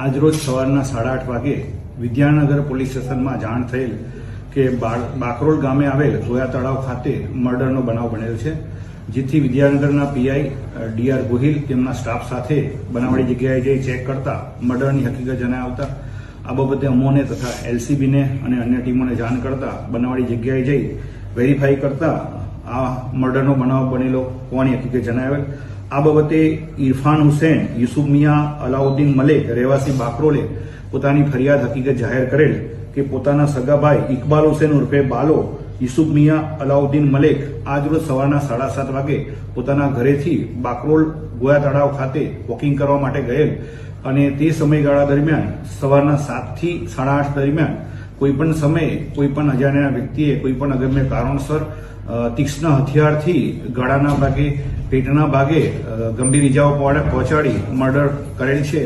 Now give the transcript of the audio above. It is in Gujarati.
આજરોજ સવારના સાડા આઠ વાગે વિદ્યાનગર પોલીસ સ્ટેશનમાં જાણ થયેલ કે બાકરોલ ગામે આવેલ ગોયા તળાવ ખાતે મર્ડરનો બનાવ બનેલ છે, જેથી વિદ્યાનગરના પીઆઈ ડીઆર ગોહિલ તેમના સ્ટાફ સાથે બનાવડી જગ્યાએ જઈ ચેક કરતા મર્ડરની હકીકત જણાવતા આ બાબતે અમોને તથા એલસીબીને અને અન્ય ટીમોને જાણ કરતા બનાવડી જગ્યાએ જઈ વેરીફાઈ કરતા આ મર્ડરનો બનાવ બનેલો હોવાની હકીકત જણાવેલ આ બાબતે ઇરફાન હુસેન, યુસુફ મિયા, અલાઉદ્દીન મલેક, રહેવાસી બાકરોલે પોતાની ફરિયાદ હકીકત જાહેર કરેલ કે પોતાના સગાભાઈ ઇકબાલ હુસેન ઉર્ફે બાલો, યુસુફ મિયા, અલાઉદ્દીન મલેક આજરોજ સવારના સાડા સાત વાગે પોતાના ઘરેથી બાકરોલ ગોયા તળાવ ખાતે વોકિંગ કરવા માટે ગયેલ અને તે સમયગાળા દરમિયાન સવારના સાતથી સાડા આઠ દરમિયાન કોઈ પણ સમયે કોઈ પણ અજાણ્યા વ્યક્તિએ કોઈ પણ અગમ્ય કારણસર તીક્ષ્ણ હથિયારથી ગળાના ભાગે, પેટના ભાગે ગંભીર ઇજાઓ પહોંચાડી, મર્ડર કરેલ છે.